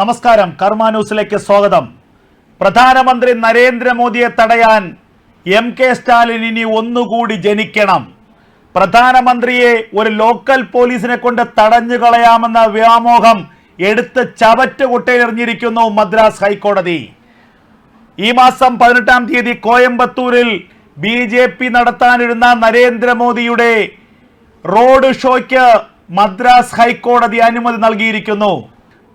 നമസ്കാരം. കർമ്മ ന്യൂസിലേക്ക് സ്വാഗതം. പ്രധാനമന്ത്രി നരേന്ദ്രമോദിയെ തടയാൻ എം കെ സ്റ്റാലിൻ ഇനി ഒന്നുകൂടി ജനിക്കണം. പ്രധാനമന്ത്രിയെ ഒരു ലോക്കൽ പോലീസിനെ കൊണ്ട് തടഞ്ഞു കളയാമെന്ന വ്യാമോഹം എടുത്ത് ചവറ്റ് കുട്ടയിലെറിഞ്ഞിരിക്കുന്നു മദ്രാസ് ഹൈക്കോടതി. ഈ മാസം പതിനെട്ടാം തീയതി കോയമ്പത്തൂരിൽ ബി ജെ പി നടത്താനിരുന്ന നരേന്ദ്രമോദിയുടെ റോഡ് ഷോയ്ക്ക് മദ്രാസ് ഹൈക്കോടതി അനുമതി നൽകിയിരിക്കുന്നു.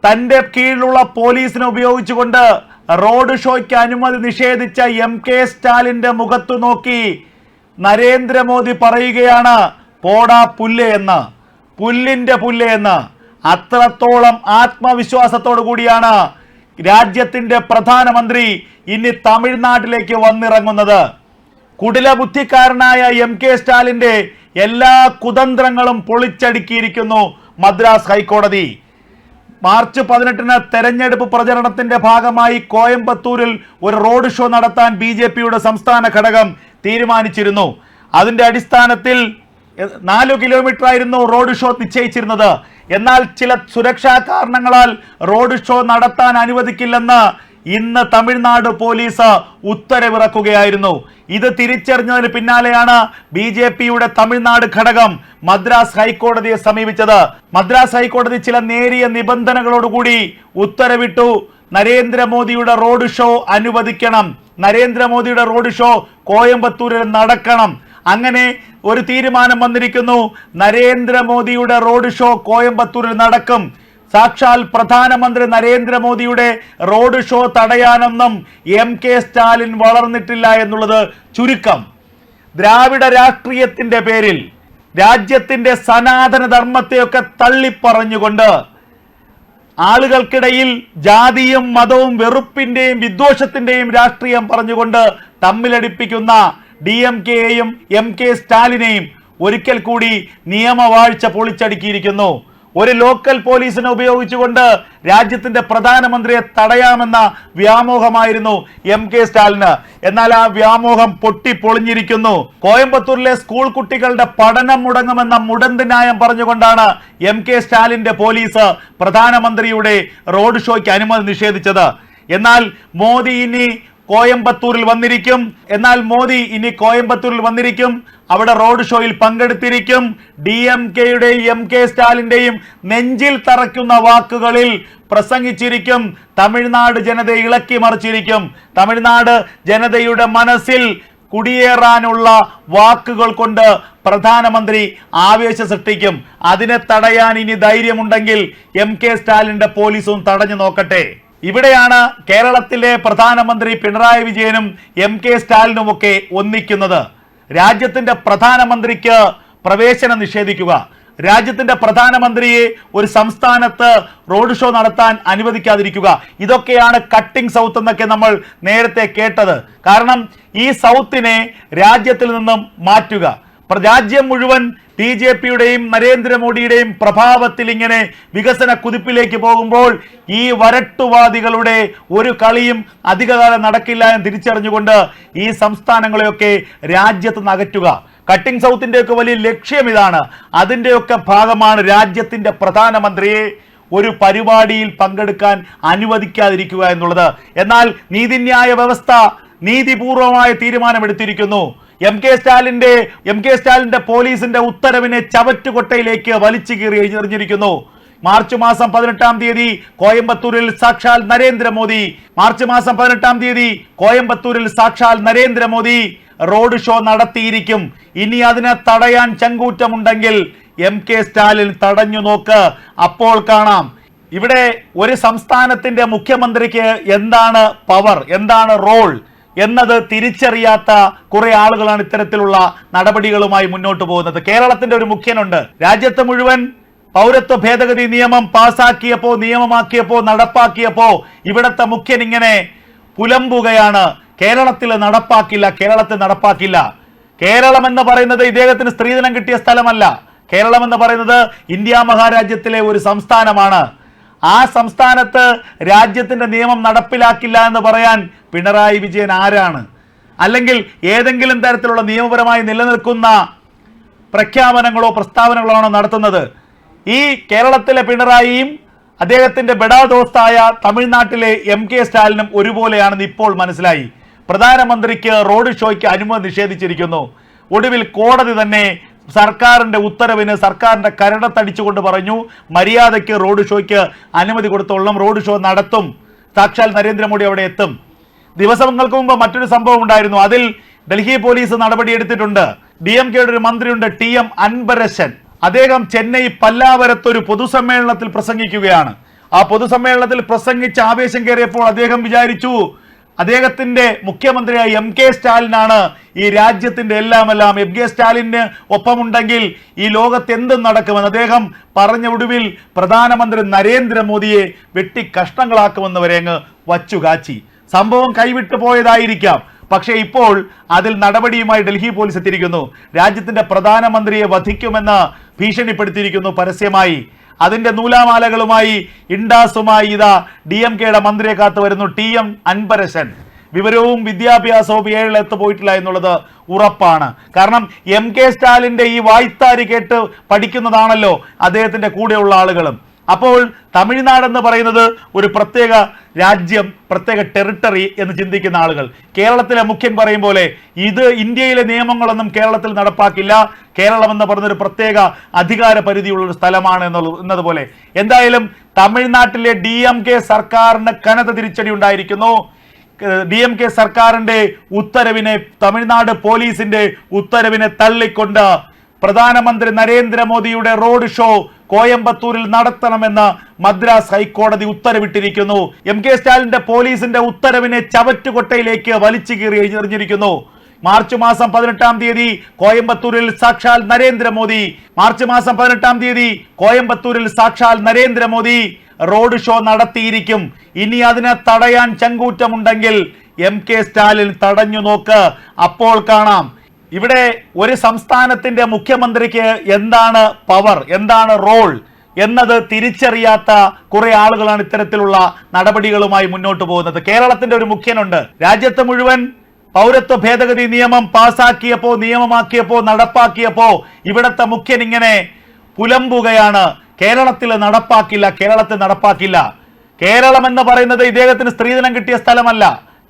തന്റെ കീഴിലുള്ള പോലീസിനെ ഉപയോഗിച്ചുകൊണ്ട് റോഡ് ഷോയ്ക്ക് അനുമതി നിഷേധിച്ച എം കെ സ്റ്റാലിന്റെ മുഖത്തു നോക്കി നരേന്ദ്രമോദി പറയുകയാണ് പോടാ പുല്ല് എന്ന്. പുല്ലിന്റെ പുല്ല് എന്ന്. അത്രത്തോളം ആത്മവിശ്വാസത്തോടു കൂടിയാണ് രാജ്യത്തിന്റെ പ്രധാനമന്ത്രി ഇനി തമിഴ്നാട്ടിലേക്ക് വന്നിറങ്ങുന്നത്. കുടില ബുദ്ധിക്കാരനായ എം കെ സ്റ്റാലിന്റെ എല്ലാ കുതന്ത്രങ്ങളും പൊളിച്ചടുക്കിയിരിക്കുന്നു മദ്രാസ് ഹൈക്കോടതി. മാർച്ച് പതിനെട്ടിന് തെരഞ്ഞെടുപ്പ് പ്രചരണത്തിന്റെ ഭാഗമായി കോയമ്പത്തൂരിൽ ഒരു റോഡ് ഷോ നടത്താൻ ബി ജെ പിയുടെ സംസ്ഥാന ഘടകം തീരുമാനിച്ചിരുന്നു. അതിന്റെ അടിസ്ഥാനത്തിൽ നാല് കിലോമീറ്റർ ആയിരുന്നു റോഡ് ഷോ നിശ്ചയിച്ചിരുന്നത്. എന്നാൽ ചില സുരക്ഷാ കാരണങ്ങളാൽ റോഡ് ഷോ നടത്താൻ അനുവദിക്കില്ലെന്ന് ഇന്ന് തമിഴ്നാട് പോലീസ് ഉത്തരവിറക്കുകയായിരുന്നു. ഇത് തിരിച്ചറിഞ്ഞതിന് പിന്നാലെയാണ് ബി ജെ പിയുടെ തമിഴ്നാട് ഘടകം മദ്രാസ് ഹൈക്കോടതിയെ സമീപിച്ചത്. മദ്രാസ് ഹൈക്കോടതി ചില നേരിയ നിബന്ധനകളോടുകൂടി ഉത്തരവിട്ടു. നരേന്ദ്രമോദിയുടെ റോഡ് ഷോ അനുവദിക്കണം. നരേന്ദ്രമോദിയുടെ റോഡ് ഷോ കോയമ്പത്തൂരിൽ നടക്കണം. അങ്ങനെ ഒരു തീരുമാനം വന്നിരിക്കുന്നു. നരേന്ദ്രമോദിയുടെ റോഡ് ഷോ കോയമ്പത്തൂരിൽ നടക്കും. സാക്ഷാൽ പ്രധാനമന്ത്രി നരേന്ദ്രമോദിയുടെ റോഡ് ഷോ തടയാനൊന്നും എം കെ സ്റ്റാലിൻ വളർന്നിട്ടില്ല എന്നുള്ളത് ചുരുക്കം. ദ്രാവിഡ രാഷ്ട്രീയത്തിന്റെ പേരിൽ രാജ്യത്തിന്റെ സനാതന ധർമ്മത്തെയൊക്കെ തള്ളിപ്പറഞ്ഞുകൊണ്ട് ആളുകൾക്കിടയിൽ ജാതിയും മതവും വെറുപ്പിന്റെയും വിദ്വേഷത്തിന്റെയും രാഷ്ട്രീയം പറഞ്ഞുകൊണ്ട് തമ്മിലടിപ്പിക്കുന്ന ഡി എം കെയെയും എം കെ സ്റ്റാലിനെയും ഒരിക്കൽ കൂടി നിയമവാഴ്ച പൊളിച്ചടുക്കിയിരിക്കുന്നു. ഒരു ലോക്കൽ പോലീസിനെ ഉപയോഗിച്ചുകൊണ്ട് രാജ്യത്തിന്റെ പ്രധാനമന്ത്രിയെ തടയാമെന്ന വ്യാമോഹമായിരുന്നു എം കെ സ്റ്റാലിന്. എന്നാൽ ആ വ്യാമോഹം പൊട്ടിപ്പൊളിഞ്ഞിരിക്കുന്നു. കോയമ്പത്തൂരിലെ സ്കൂൾ കുട്ടികളുടെ പഠനം മുടങ്ങുമെന്ന മുടന്ത് ന്യായം പറഞ്ഞുകൊണ്ടാണ് എം കെ സ്റ്റാലിന്റെ പോലീസ് പ്രധാനമന്ത്രിയുടെ റോഡ് ഷോയ്ക്ക് അനുമതി നിഷേധിച്ചത്. എന്നാൽ മോദി ഇനി കോയമ്പത്തൂരിൽ വന്നിരിക്കും. എന്നാൽ മോദി ഇനി കോയമ്പത്തൂരിൽ വന്നിരിക്കും. അവിടെ റോഡ് ഷോയിൽ പങ്കെടുത്തിരിക്കും. ഡി എം കെയുടെയും എം കെ സ്റ്റാലിന്റെയും നെഞ്ചിൽ തറയ്ക്കുന്ന വാക്കുകളിൽ പ്രസംഗിച്ചിരിക്കും. തമിഴ്നാട് ജനതയെ ഇളക്കി മറിച്ചിരിക്കും. തമിഴ്നാട് ജനതയുടെ മനസ്സിൽ കുടിയേറാനുള്ള വാക്കുകൾ കൊണ്ട് പ്രധാനമന്ത്രി ആവേശം സൃഷ്ടിക്കും. അതിനെ തടയാൻ ഇനി ധൈര്യമുണ്ടെങ്കിൽ എം കെ സ്റ്റാലിന്റെ പോലീസും തടഞ്ഞു നോക്കട്ടെ. ഇവിടെയാണ് കേരളത്തിലെ പ്രധാനമന്ത്രി പിണറായി വിജയനും എം കെ സ്റ്റാലിനും ഒക്കെ ഒന്നിക്കുന്നത്. രാജ്യത്തിന്റെ പ്രധാനമന്ത്രിക്ക് പ്രവേശനം നിഷേധിക്കുക. രാജ്യത്തിന്റെ പ്രധാനമന്ത്രിയെ ഒരു സംസ്ഥാനത്ത് റോഡ് ഷോ നടത്താൻ അനുവദിക്കാതിരിക്കുക. ഇതൊക്കെയാണ് കട്ടിംഗ് സൗത്ത് എന്നൊക്കെ നമ്മൾ നേരത്തെ കേട്ടത്. കാരണം ഈ സൗത്തിനെ രാജ്യത്തിൽ നിന്നും മാറ്റുക. രാജ്യം മുഴുവൻ ബി ജെ പിയുടെയും നരേന്ദ്രമോദിയുടെയും പ്രഭാവത്തിൽ ഇങ്ങനെ വികസന കുതിപ്പിലേക്ക് പോകുമ്പോൾ ഈ വരട്ടുവാദികളുടെ ഒരു കളിയും അധികകാലം നടക്കില്ല എന്ന് തിരിച്ചറിഞ്ഞുകൊണ്ട് ഈ സംസ്ഥാനങ്ങളെയൊക്കെ രാജ്യത്ത് നിന്ന് അകറ്റുക കട്ടിംഗ് സൗത്തിന്റെയൊക്കെ വലിയ ലക്ഷ്യം ഇതാണ്. അതിന്റെയൊക്കെ ഭാഗമാണ് രാജ്യത്തിന്റെ പ്രധാനമന്ത്രിയെ ഒരു പരിപാടിയിൽ പങ്കെടുക്കാൻ അനുവദിക്കാതിരിക്കുക എന്നുള്ളത്. എന്നാൽ നീതിന്യായ വ്യവസ്ഥ നീതിപൂർവമായ തീരുമാനമെടുത്തിരിക്കുന്നു. എം കെ സ്റ്റാലിന്റെ എം കെ സ്റ്റാലിന്റെ പോലീസിന്റെ ഉത്തരവിനെ ചവറ്റുകൊട്ടയിലേക്ക് വലിച്ചു കീറി എറിഞ്ഞിരിക്കുന്നു. മാർച്ച് മാസം പതിനെട്ടാം തീയതി കോയമ്പത്തൂരിൽ സാക്ഷാൽ നരേന്ദ്രമോദി. മാർച്ച് മാസം പതിനെട്ടാം തീയതി കോയമ്പത്തൂരിൽ സാക്ഷാൽ നരേന്ദ്രമോദി റോഡ് ഷോ നടത്തിയിരിക്കും. ഇനി അതിനെ തടയാൻ ചങ്കൂറ്റമുണ്ടെങ്കിൽ എം കെ സ്റ്റാലിൻ തടഞ്ഞു നോക്ക്. അപ്പോൾ കാണാം. ഇവിടെ ഒരു സംസ്ഥാനത്തിന്റെ മുഖ്യമന്ത്രിക്ക് എന്താണ് പവർ എന്താണ് റോൾ എന്നത് തിരിച്ചറിയാത്ത കുറെ ആളുകളാണ് ഇത്തരത്തിലുള്ള നടപടികളുമായി മുന്നോട്ട് പോകുന്നത്. കേരളത്തിന്റെ ഒരു മുഖ്യനുണ്ട്. രാജ്യത്ത് മുഴുവൻ പൗരത്വ ഭേദഗതി നിയമം പാസാക്കിയപ്പോ നിയമമാക്കിയപ്പോ നടപ്പാക്കിയപ്പോ ഇവിടത്തെ മുഖ്യൻ ഇങ്ങനെ പുലമ്പുകയാണ്. കേരളത്തിൽ നടപ്പാക്കില്ല കേരളത്തിൽ നടപ്പാക്കില്ല. കേരളം എന്ന് പറയുന്നത് ഇദ്ദേഹത്തിന് സ്ത്രീധനം കിട്ടിയ സ്ഥലമല്ല. കേരളം എന്ന് പറയുന്നത് ഇന്ത്യ മഹാരാജ്യത്തിലെ ഒരു സംസ്ഥാനമാണ്. ആ സംസ്ഥാനത്ത് രാജ്യത്തിന്റെ നിയമം നടപ്പിലാക്കില്ല എന്ന് പറയാൻ പിണറായി വിജയൻ ആരാണ്? അല്ലെങ്കിൽ ഏതെങ്കിലും തരത്തിലുള്ള നിയമപരമായി നിലനിൽക്കുന്ന പ്രഖ്യാപനങ്ങളോ പ്രസ്താവനകളോ ആണോ നടത്തുന്നത്? ഈ കേരളത്തിലെ പിണറായിയും അദ്ദേഹത്തിന്റെ ബെഡാദോസ്തായ തമിഴ്നാട്ടിലെ എം കെ സ്റ്റാലിനും ഒരുപോലെയാണെന്ന് ഇപ്പോൾ മനസ്സിലായി. പ്രധാനമന്ത്രിക്ക് റോഡ് ഷോയ്ക്ക് അനുമതി നിഷേധിച്ചിരിക്കുന്നു. ഒടുവിൽ കോടതി തന്നെ സർക്കാരിന്റെ ഉത്തരവിന് സർക്കാരിന്റെ കരടത്തടിച്ചുകൊണ്ട് പറഞ്ഞു മര്യാദയ്ക്ക് റോഡ് ഷോയ്ക്ക് അനുമതി കൊടുത്തോളം റോഡ് ഷോ നടത്തും. സാക്ഷാൽ നരേന്ദ്രമോദി അവിടെ എത്തും. ദിവസങ്ങൾക്ക് മുമ്പ് മറ്റൊരു സംഭവം ഉണ്ടായിരുന്നു. അതിൽ ഡൽഹി പോലീസ് നടപടിയെടുത്തിട്ടുണ്ട് ഡി എം കെയുടെ ഒരു മന്ത്രിയുണ്ട് ടി എം അൻപരശൻ അദ്ദേഹം ചെന്നൈ പല്ലാവരത്ത് ഒരു പൊതുസമ്മേളനത്തിൽ പ്രസംഗിക്കുകയാണ്. ആ പൊതുസമ്മേളനത്തിൽ പ്രസംഗിച്ച് ആവേശം കയറിയപ്പോൾ അദ്ദേഹം വിചാരിച്ചു അദ്ദേഹത്തിന്റെ മുഖ്യമന്ത്രിയായ എം കെ സ്റ്റാലിനാണ് ഈ രാജ്യത്തിന്റെ എല്ലാം എല്ലാം എം കെ സ്റ്റാലിന് ഒപ്പമുണ്ടെങ്കിൽ ഈ ലോകത്ത് എന്തും നടക്കുമെന്ന് അദ്ദേഹം പറഞ്ഞ ഒടുവിൽ പ്രധാനമന്ത്രി നരേന്ദ്രമോദിയെ വെട്ടി കഷ്ണങ്ങളാക്കുമെന്ന് വരെ അങ്ങ് വച്ചുകാച്ചി. സംഭവം കൈവിട്ടു പോയതായിരിക്കാം. പക്ഷേ ഇപ്പോൾ അതിൽ നടപടിയുമായി ഡൽഹി പോലീസ് എത്തിയിരിക്കുന്നു. രാജ്യത്തിന്റെ പ്രധാനമന്ത്രിയെ വധിക്കുമെന്ന് ഭീഷണിപ്പെടുത്തിയിരിക്കുന്നു പരസ്യമായി. അതിന്റെ നൂലാമാലകളുമായി ഇൻഡാസുമായി ഇതാ ഡി എം കെയുടെ മന്ത്രിയെ കാത്തു വരുന്നു ടി എം അൻപരശൻ വിവരവും വിദ്യാഭ്യാസവും ഏഴിൽ എത്തുപോയിട്ടില്ല എന്നുള്ളത് ഉറപ്പാണ്. കാരണം എം കെ സ്റ്റാലിന്റെ ഈ വായ്ത്താരി കേട്ട് പഠിക്കുന്നതാണല്ലോ അദ്ദേഹത്തിന്റെ കൂടെയുള്ള ആളുകളും. അപ്പോൾ തമിഴ്നാട് എന്ന് പറയുന്നത് ഒരു പ്രത്യേക രാജ്യം പ്രത്യേക ടെറിട്ടറി എന്ന് ചിന്തിക്കുന്ന ആളുകൾ. കേരളത്തിലെ മുഖ്യൻ പറയും പോലെ ഇത് ഇന്ത്യയിലെ നിയമങ്ങളൊന്നും കേരളത്തിൽ നടപ്പാക്കില്ല. കേരളം എന്ന് പറഞ്ഞൊരു പ്രത്യേക അധികാര പരിധിയുള്ള ഒരു സ്ഥലമാണ് എന്നുള്ളത് എന്നതുപോലെ. എന്തായാലും തമിഴ്നാട്ടിലെ ഡി എം കെ സർക്കാരിന് കനത്ത തിരിച്ചടി ഉണ്ടായിരിക്കുന്നു. ഡി എം കെ സർക്കാരിന്റെ ഉത്തരവിനെ തമിഴ്നാട് പോലീസിന്റെ ഉത്തരവിനെ തള്ളിക്കൊണ്ട് പ്രധാനമന്ത്രി നരേന്ദ്രമോദിയുടെ റോഡ് ഷോ കോയമ്പത്തൂരിൽ നടത്തണമെന്ന് മദ്രാസ് ഹൈക്കോടതി ഉത്തരവിട്ടിരിക്കുന്നു. എം കെ സ്റ്റാലിന്റെ പോലീസിന്റെ ഉത്തരവിനെ ചവറ്റുകൊട്ടയിലേക്ക് വലിച്ചു കീറി എറിഞ്ഞിരിക്കുന്നു. മാർച്ച് മാസം പതിനെട്ടാം തീയതി കോയമ്പത്തൂരിൽ സാക്ഷാൽ നരേന്ദ്രമോദി. മാർച്ച് മാസം പതിനെട്ടാം തീയതി കോയമ്പത്തൂരിൽ സാക്ഷാൽ നരേന്ദ്രമോദി റോഡ് ഷോ നടത്തിയിരിക്കും. ഇനി അതിനെ തടയാൻ ചങ്കൂറ്റമുണ്ടെങ്കിൽ എം കെ സ്റ്റാലിൻ തടഞ്ഞു നോക്ക്. അപ്പോൾ കാണാം. ഇവിടെ ഒരു സംസ്ഥാനത്തിന്റെ മുഖ്യമന്ത്രിക്ക് എന്താണ് പവർ എന്താണ് റോൾ എന്നത് തിരിച്ചറിയാത്ത കുറെ ആളുകളാണ് ഇത്തരത്തിലുള്ള നടപടികളുമായി മുന്നോട്ട് പോകുന്നത്. കേരളത്തിന്റെ ഒരു മുഖ്യനുണ്ട്. രാജ്യത്ത് മുഴുവൻ പൗരത്വ ഭേദഗതി നിയമം പാസാക്കിയപ്പോ നിയമമാക്കിയപ്പോ നടപ്പാക്കിയപ്പോ ഇവിടത്തെ മുഖ്യൻ ഇങ്ങനെ പുലമ്പുകയാണ്. കേരളത്തിൽ നടപ്പാക്കില്ല കേരളത്തിൽ നടപ്പാക്കില്ല. കേരളം എന്ന് പറയുന്നത് ഇദ്ദേഹത്തിന് സ്ത്രീധനം കിട്ടിയ സ്ഥലമല്ല.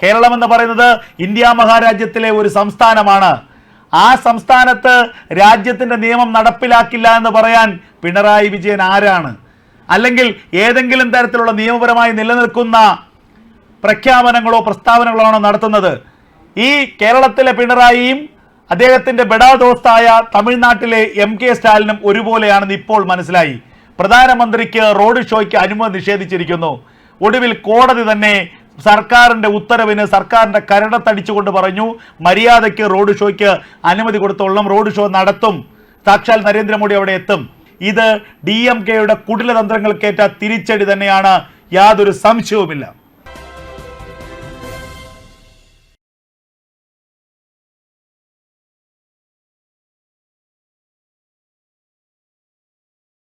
കേരളം എന്ന് പറയുന്നത് ഇന്ത്യ മഹാരാജ്യത്തിലെ ഒരു സംസ്ഥാനമാണ്. ആ സംസ്ഥാനത്ത് രാജ്യത്തിന്റെ നിയമം നടപ്പിലാക്കില്ല എന്ന് പറയാൻ പിണറായി വിജയൻ ആരാണ്? അല്ലെങ്കിൽ ഏതെങ്കിലും തരത്തിലുള്ള നിയമപരമായി നിലനിൽക്കുന്ന പ്രഖ്യാപനങ്ങളോ പ്രസ്താവനകളോ ആണോ നടത്തുന്നത്? ഈ കേരളത്തിലെ പിണറായിയും അദ്ദേഹത്തിന്റെ ബെഡാദോസ്തായ തമിഴ്നാട്ടിലെ എം കെ സ്റ്റാലിനും ഒരുപോലെയാണെന്ന് ഇപ്പോൾ മനസ്സിലായി. പ്രധാനമന്ത്രിക്ക് റോഡ് ഷോയ്ക്ക് അനുമതി നിഷേധിച്ചിരിക്കുന്നു. ഒടുവിൽ കോടതി തന്നെ സർക്കാരിന്റെ ഉത്തരവിന് സർക്കാരിന്റെ കരടത്തടിച്ചുകൊണ്ട് പറഞ്ഞു മര്യാദയ്ക്ക് റോഡ് ഷോയ്ക്ക് അനുമതി കൊടുത്തോളം റോഡ് ഷോ നടത്തും. സാക്ഷാൽ നരേന്ദ്രമോദി അവിടെ എത്തും. ഇത് ഡി എം കെയുടെ കുടിലതന്ത്രങ്ങൾക്കേറ്റ തിരിച്ചടി തന്നെയാണ് യാതൊരു സംശയവുമില്ല.